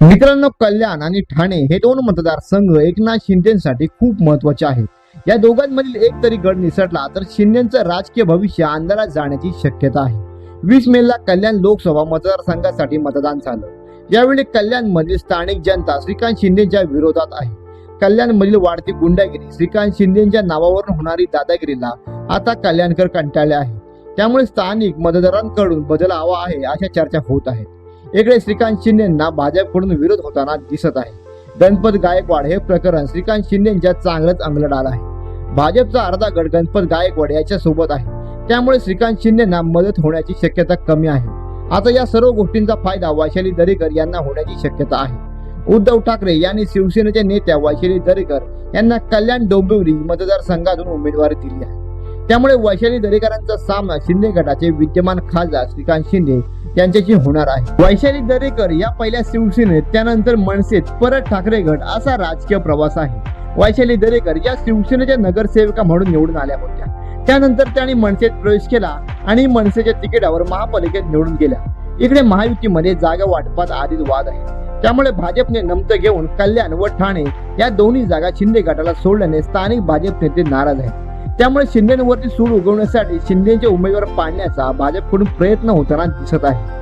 मित्रांनो कल्याण आणि ठाणे हे दोन मतदारसंघ एकनाथ शिंदेसाठी खूप महत्त्वाचे आहेत. या दोघांमधील एक तरी गड निसटला तर शिंदेचं राजकीय भविष्य अंधारात जाण्याची शक्यता आहे. वीस मेला कल्याण लोकसभा मतदारसंघासाठी मतदान झालं. यावेळी कल्याणमधील स्थानिक जनता श्रीकांत शिंदेच्या विरोधात आहे. कल्याणमधील वाढती गुंडागिरी श्रीकांत शिंदेच्या नावावरून होणारी दादागिरीला आता कल्याणकर कंटाळले आहे. त्यामुळे स्थानिक मतदारांकडून बदल हवा आहे अशा चर्चा होत आहेत. इकडे श्रीकांत शिंदेना भाजपकडून विरोध होताना दिसत आहे. गणपत गायकवाड हे प्रकरण श्रीकांत शिंदेच्या चांगलंच अंगलट आलं आहे. भाजपचा अर्धा गट गणपत गायकवाड याच्या सोबत आहे. त्यामुळे श्रीकांत शिंदेना मदत होण्याची शक्यता कमी आहे. आता या सर्व गोष्टींचा फायदा वैशाली दरेकर यांना होण्याची शक्यता आहे. उद्धव ठाकरे यांनी शिवसेनेच्या नेत्या वैशाली दरेकर यांना कल्याण डोंबिवली मतदारसंघातून उमेदवारी दिली आहे. त्यामुळे वैशाली दरेकरांचा सामना शिंदे गटाचे विद्यमान खासदार श्रीकांत शिंदे यांच्याशी होणार आहे. वैशाली दरेकर या पहिल्या शिवसेनेत त्यानंतर मनसेत परत ठाकरे गट असा राजकीय प्रवास आहे. वैशाली दरेकर या शिवसेनेच्या नगरसेविका म्हणून निवडून आल्या होत्या. त्यानंतर त्यांनी मनसेत प्रवेश केला आणि मनसेच्या तिकिटावर महापालिकेत निवडून गेल्या. इकडे महायुतीमध्ये जागा वाटपात आधीच वाद आहे. त्यामुळे भाजपने नमतं घेऊन कल्याण व ठाणे या दोन्ही जागा शिंदे गटाला सोडल्याने स्थानिक भाजप नेते नाराज आहेत. त्यामुळे शिंदेवरती सूड उगवण्यासाठी शिंदेचे उमेदवार पाडण्याचा भाजपकडून प्रयत्न होताना दिसत आहे.